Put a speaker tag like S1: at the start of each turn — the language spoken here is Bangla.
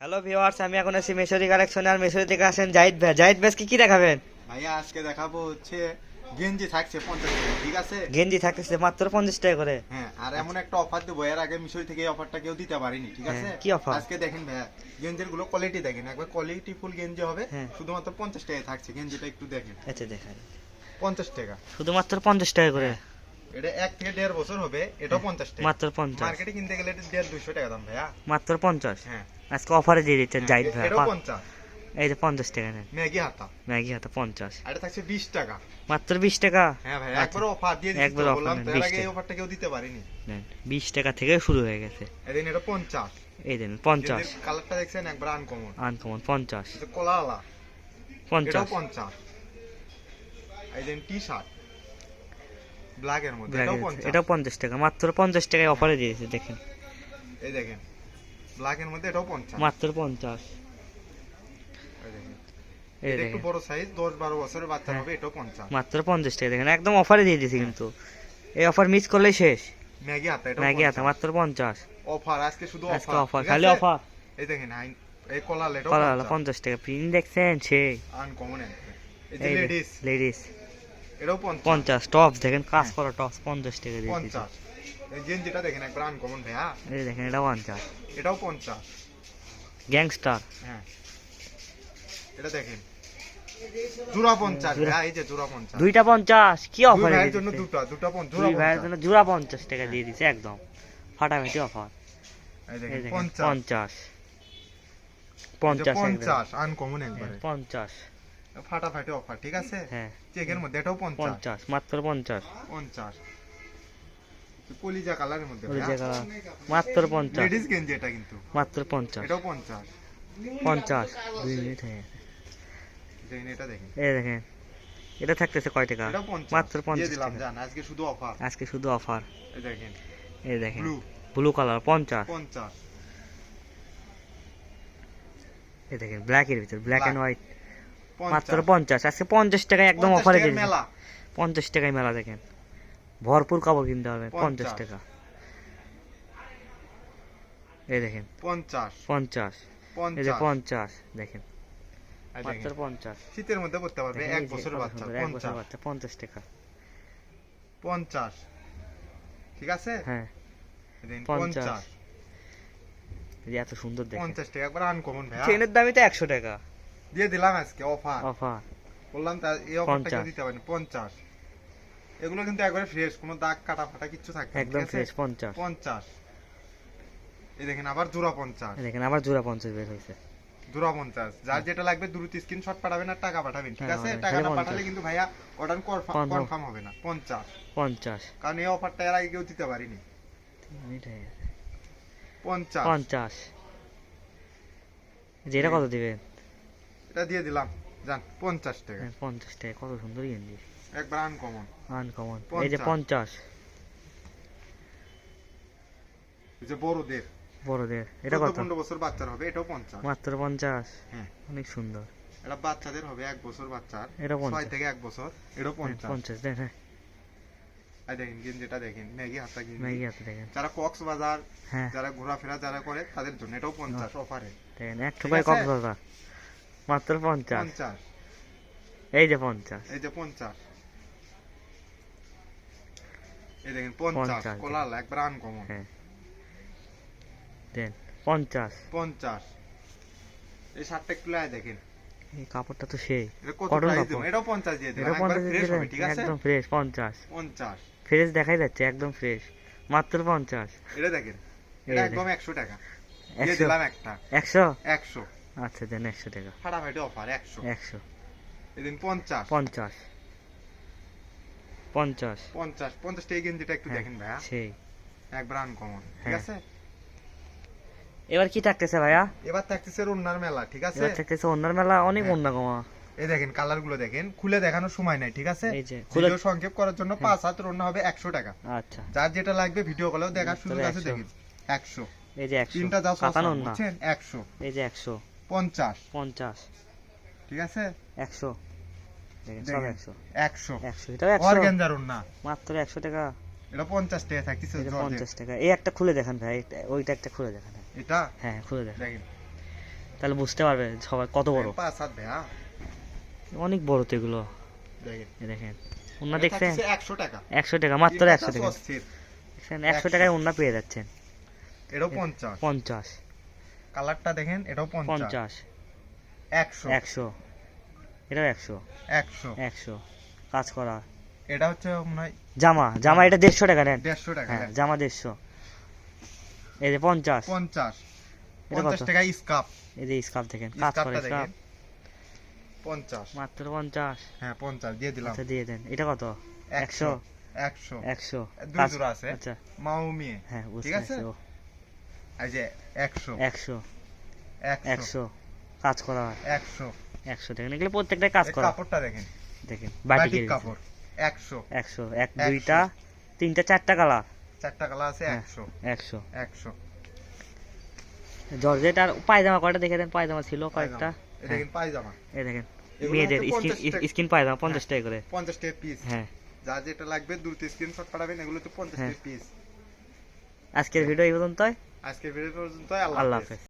S1: হ্যালো ভিউয়ার্স আমি এখন আছি মেশরি কালেকশনে আর মেশরি থেকে আসেন জাহিদ ভাই জাহিদ ভাই কি কি দেখাবেন?
S2: ভাইয়া আজকে দেখাবো হচ্ছে গেঞ্জি থাকছে পঞ্চাশ টাকা ঠিক আছে?
S1: গেঞ্জি থাকছে মাত্র পঞ্চাশ টাকা করে।
S2: হ্যাঁ আর এমন একটা অফার দেবো এর আগে মিশরি থেকে এই অফারটা কেউ দিতে পারিনি ঠিক আছে?
S1: হ্যাঁ, কি অফার
S2: আজকে দেখেন ভাইয়া গেঞ্জিরগুলো কোয়ালিটি দেখেন একবার কোয়ালিটি ফুল গেঞ্জি হবে
S1: হ্যাঁ।
S2: শুধুমাত্র পঞ্চাশ টাকায় থাকছে গেঞ্জিটা একটু দেখেন।
S1: আচ্ছা দেখেন।
S2: পঞ্চাশ টাকা।
S1: শুধুমাত্র পঞ্চাশ টাকা করে?
S2: এটা এক থেকে দেড় বছর হবে এটা পঞ্চাশ টাকা।
S1: মাত্র পঞ্চাশ।
S2: মার্কেটে কিনতে গেলে এটা দেড় দুশো টাকা দাম ভাইয়া।
S1: মাত্র পঞ্চাশ?
S2: হ্যাঁ।
S1: আজকে অফারে দিয়ে দিচ্ছেন জাহিদ ভাই।
S2: এটাও
S1: এই যে পঞ্চাশ টাকা নেন।
S2: ম্যাগি হাতা।
S1: ম্যাগি হাতা পঞ্চাশ।
S2: আর এটা থাকছে বিশ টাকা।
S1: মাত্র বিশ টাকা?
S2: হ্যাঁ ভাই
S1: আচ্ছা।
S2: একবার অফার দিয়ে দিচ্ছি
S1: একবার
S2: বললাম
S1: নেন,
S2: তো, এর
S1: 20
S2: আগে
S1: টাকা।
S2: অফারটা কেউ দিতে পারিনি।
S1: নেন বিশ টাকা থেকে শুরু হয়ে গেছে।
S2: এদিন এটা পঞ্চাশ।
S1: এই দেন পঞ্চাশ।
S2: কালারটা দেখছেন একবার আনকমন
S1: আনকমন পঞ্চাশ।
S2: কলা আলা
S1: পঞ্চাশ।
S2: পঞ্চাশ। এই দেন টি শার্ট ব্ল্যাক এর মধ্যে। পঞ্চাশ।
S1: পঞ্চাশ টাকা মাত্র পঞ্চাশ টাকায় অফারে দিয়েছে দেখেন।
S2: এই দেখেন। ব্ল্যাকের মধ্যে এটাও 50
S1: মাত্র
S2: 50 একটু বড় সাইজ 10 12 বছরের বাচ্চা
S1: হ্যাঁ।
S2: হবে এটাও 50
S1: মাত্র 50 টাকা। দেখেন একদম অফারে দিয়ে দিয়েছি কিন্তু। এই অফার মিস করলে শেষ।
S2: ম্যাগি আতা এটা
S1: ম্যাগি আতা মাত্র 50
S2: অফার আজকে শুধু অফার
S1: আজকে
S2: অফার
S1: খালি অফার
S2: এই দেখেন এই কলা লেটো
S1: কলা 50 টাকা। প্রিন্ট দেখছেন?
S2: আনকমন এই লেডিস
S1: লেডিস
S2: এটাও 50
S1: 50 টপস দেখেন কাজ হ্যাঁ। করা টপস 50 টাকা দিয়ে 50
S2: পঞ্চাশ। জোড়া পঞ্চাশ
S1: টাকা দিয়ে দিছে একদম। ফাটাফাটি অফার।
S2: পঞ্চাশ।
S1: পঞ্চাশ।
S2: হ্যাঁ,
S1: পঞ্চাশ
S2: ফাটাফাটি অফার ঠিক আছে?
S1: হ্যাঁ।
S2: চেকের মধ্যে এটাও পঞ্চাশ
S1: মাত্র পঞ্চাশ।
S2: পঞ্চাশ। কলিজা কালারের মধ্যে
S1: মাত্র পঞ্চাশ।
S2: লেডিস গেঞ্জি এটা কিন্তু।
S1: মাত্র পঞ্চাশ।
S2: এটাও পঞ্চাশ।
S1: পঞ্চাশ। দুই মিনিট হয়ে
S2: দেখেন এটা দেখেন।
S1: এই দেখেন এটা থাকতেছে কয় টাকা? মাত্র
S2: দিয়ে
S1: পঞ্চাশ
S2: দিলাম জান আজকে শুধু অফার।
S1: আজকে শুধু অফার।
S2: এই দেখেন
S1: এই দেখেন
S2: ব্লু।
S1: ব্লু কালার পঞ্চাশ।
S2: পঞ্চাশ।
S1: এই দেখেন ব্ল্যাক এর ভিতর ব্ল্যাক এন্ড হোয়াইট মাত্র
S2: পঞ্চাশ।
S1: পঞ্চাশ আজকে পঞ্চাশ টাকায় একদম অফারে পঞ্চাশ টাকায় মেলা দেখেন। ভরপুর কাপড় কিনতে হবে পঞ্চাশ। টাকা। এই দেখেন।
S2: পঞ্চাশ।
S1: পঞ্চাশ। এই যে
S2: পঞ্চাশ।
S1: দেখেন। পঞ্চাশ।
S2: শীতের মধ্যে পড়তে পারবে এক
S1: এই যে
S2: বছরের
S1: কত
S2: বাচ্চা
S1: এক বছর বাচ্চা পঞ্চাশ টাকা।
S2: পঞ্চাশ। ঠিক আছে?
S1: হ্যাঁ। পঞ্চাশ। এত সুন্দর দেখেন।
S2: পঞ্চাশ টাকা একবার আনকমন
S1: দামই তো একশো টাকা।
S2: দিয়ে দিলাম আজকে অফার
S1: অফার
S2: বললাম তা এই অফারটা দিতে পারেনি পঞ্চাশ। এগুলো কিন্তু একবারে ফ্রেশ কোনো দাগ কাটা ফাটা কিচ্ছু থাকবে না,
S1: একদম ফ্রেশ পঞ্চাশ।
S2: পঞ্চাশ। এই দেখেন আবার জোড়া পঞ্চাশ।
S1: এই দেখেন আবার জোড়া পঞ্চাশ বের হয়েছে।
S2: জোড়া পঞ্চাশ। যার যেটা লাগবে দ্রুত স্ক্রিনশট পাঠাবেন আর টাকা পাঠাবেন ঠিক
S1: হ্যাঁ,
S2: আছে?
S1: হ্যাঁ,
S2: টাকাটা পাঠালে কিন্তু ভাইয়া অর্ডার। কনফার্ম হবে না পঞ্চাশ।
S1: পঞ্চাশ।
S2: কারণ এই অফারটা এর আগে কেউ দিতে পারিনি।
S1: হয়ে।
S2: পঞ্চাশ।
S1: পঞ্চাশ। যে এটা কত দিবেন
S2: এটা দিয়ে দিলাম। জান পঞ্চাশ টাকা।
S1: হ্যাঁ, পঞ্চাশ টাকা কত সুন্দর গেঞ্জি
S2: একবার আনকমন
S1: আনকমন এই যে
S2: পঞ্চাশ।
S1: পঞ্চাশ।
S2: যে বড়দের।
S1: বড়দের। এটা কত?
S2: পনেরো বছর বাচ্চার হবে এটাও পঞ্চাশ।
S1: মাত্র পঞ্চাশ?
S2: হ্যাঁ।
S1: অনেক সুন্দর।
S2: এটা বাচ্চাদের হবে এক বছর বাচ্চার।
S1: এটা
S2: ছয়
S1: পঞ্চাশ
S2: থেকে এক বছর এটাও
S1: হ্যাঁ,
S2: পঞ্চাশ।
S1: পঞ্চাশ দেন হ্যাঁ।
S2: দেখেন গেঞ্জিটা দেখেন ম্যাগি হাতা গেঞ্জি।
S1: ম্যাগি হাতে দেখেন।
S2: যারা কক্সবাজার
S1: হ্যাঁ।
S2: যারা ঘোরাফেরা যারা করে তাদের জন্য এটাও পঞ্চাশ অফারে
S1: দেখেন কক্সবাজার। মাত্র পঞ্চাশ।
S2: পঞ্চাশ।
S1: এই যে পঞ্চাশ।
S2: এই যে পঞ্চাশ। এই দেখেন পঞ্চাশ
S1: পঞ্চাশ।
S2: একবার আনকমন
S1: হ্যাঁ দেন পঞ্চাশ
S2: পঞ্চাশ এই শার্টটা একটু লাই দেখেন
S1: এই কাপড়টা তো সেই
S2: এটা কত
S1: Cotton
S2: প্রাইস
S1: কাপড়।
S2: এটাও পঞ্চাশ দিয়ে দিলাম একবার ফ্রেশ হবে ঠিক আছে
S1: একদম ফ্রেশ দেখাই যাচ্ছে একদম ফ্রেশ মাত্র পঞ্চাশ
S2: এটা দেখেন এটা একদম একশো টাকা দিয়ে
S1: একশো
S2: দিলাম একটা
S1: একশো আচ্ছা দেন টাকা
S2: ফাটাফাটি অফার একশো
S1: একশো
S2: এদিন পঞ্চাশ
S1: পঞ্চাশ পঞ্চাশ।
S2: পঞ্চাশ পঞ্চাশ টাকা গেঞ্জিটা একটু
S1: হ্যাঁ,
S2: দেখেন ভাইয়া।
S1: সেই।
S2: একবার আনকমন ঠিক
S1: হ্যাঁ।
S2: আছে?
S1: এবার কি থাকতেছে ভাইয়া?
S2: এবার থাকতেছে রন্নার মেলা ঠিক আছে?
S1: এবার থাকতেছে অন্যার মেলা অনেক
S2: হ্যাঁ।
S1: অন্য কমা
S2: এই দেখেন কালারগুলো দেখেন খুলে দেখানোর সময় নাই ঠিক আছে?
S1: এই
S2: ভিডিও সংক্ষেপ করার জন্য। পাঁচ হাত রন্না হবে একশো টাকা।
S1: আচ্ছা।
S2: যার যেটা লাগবে ভিডিও কলেও দেখার সুযোগ আছে
S1: 100
S2: দেখেন একশো।
S1: এই যে একশো
S2: তিনটা যা বুঝছেন? একশো।
S1: এই যে একশো।
S2: পঞ্চাশ।
S1: পঞ্চাশ।
S2: ঠিক আছে?
S1: একশো। একশো
S2: একশো।
S1: একশো এটাও একশো। মাত্র একশো টাকা।
S2: এটা পঞ্চাশ টাকা থাকতেছে
S1: পঞ্চাশ টাকা। এই একটা খুলে দেখান ভাই ওইটা একটা খুলে দেখান।
S2: এটা?
S1: হ্যাঁ খুলে দেখেন। তাহলে বুঝতে পারবে সবাই কত বড়।
S2: পাঁচ হাত ভাই
S1: অনেক বড় তো এগুলো।
S2: দেখেন।
S1: দেখছেন?
S2: একশো টাকা।
S1: একশো টাকা মাত্র একশো টাকা। দেখছেন একশো টাকায় উন্না পেয়ে যাচ্ছেন।
S2: এটাও পঞ্চাশ।
S1: পঞ্চাশ।
S2: কালারটা দেখেন এটাও পঞ্চাশ। একশো।
S1: একশো। এটাও একশো।
S2: একশো।
S1: একশো। কাজ করা।
S2: এটা হচ্ছে মনে হয়
S1: জামা। জামা এটা দেড়শো টাকা নেন।
S2: দেড়শো টাকা
S1: হ্যাঁ জামা দেড়শো। এই যে পঞ্চাশ।
S2: পঞ্চাশ।
S1: এটা
S2: পঞ্চাশ টাকা স্কাপ
S1: এই যে স্কার্ফ দেখেন কাজ করে
S2: দেখেন। পঞ্চাশ।
S1: মাত্র পঞ্চাশ।
S2: হ্যাঁ পঞ্চাশ দিয়ে দিলাম।
S1: আচ্ছা দিয়ে দেন। এটা কত?
S2: একশো।
S1: একশো।
S2: একশো। দুই জোড়া আছে।
S1: আচ্ছা।
S2: মাও মিয়ে।
S1: হ্যাঁ
S2: ঠিক আছে? এই যে একশো।
S1: একশো।
S2: একশো।
S1: একশো। কাজ করা। হয়
S2: একশো।
S1: একশো দেখেন এগুলো প্রত্যেকটাই কাজ করা।
S2: কাপড়টা দেখেন।
S1: দেখেন
S2: বাটিক
S1: বাটিকের
S2: কাপড় একশো।
S1: একশো এক দুইটা তিনটা চারটা কালার।
S2: চারটা কালার আছে
S1: হ্যাঁ।
S2: একশো।
S1: একশো।
S2: একশো।
S1: জর্জেট আর পায়জামা কয়টা দেখে দেন? পায়জামা ছিল কয়েকটা।
S2: এটা
S1: হ্যাঁ,
S2: দেখেন পায়জামা।
S1: এই দেখেন মেয়েদের স্কিন স্কিন পায়জামা পঞ্চাশ টাকা করে।
S2: পঞ্চাশ টাকা পিস
S1: হ্যাঁ।
S2: যা যেটা লাগবে দ্রুত স্ক্রিনশট পাঠাবেন এগুলো তো পঞ্চাশ
S1: হ্যাঁ।
S2: টাকা পিস
S1: আজকের ভিডিও এই পর্যন্তই।
S2: আজকের ভিডিও পর্যন্ত
S1: আল্লাহ হাফেজ।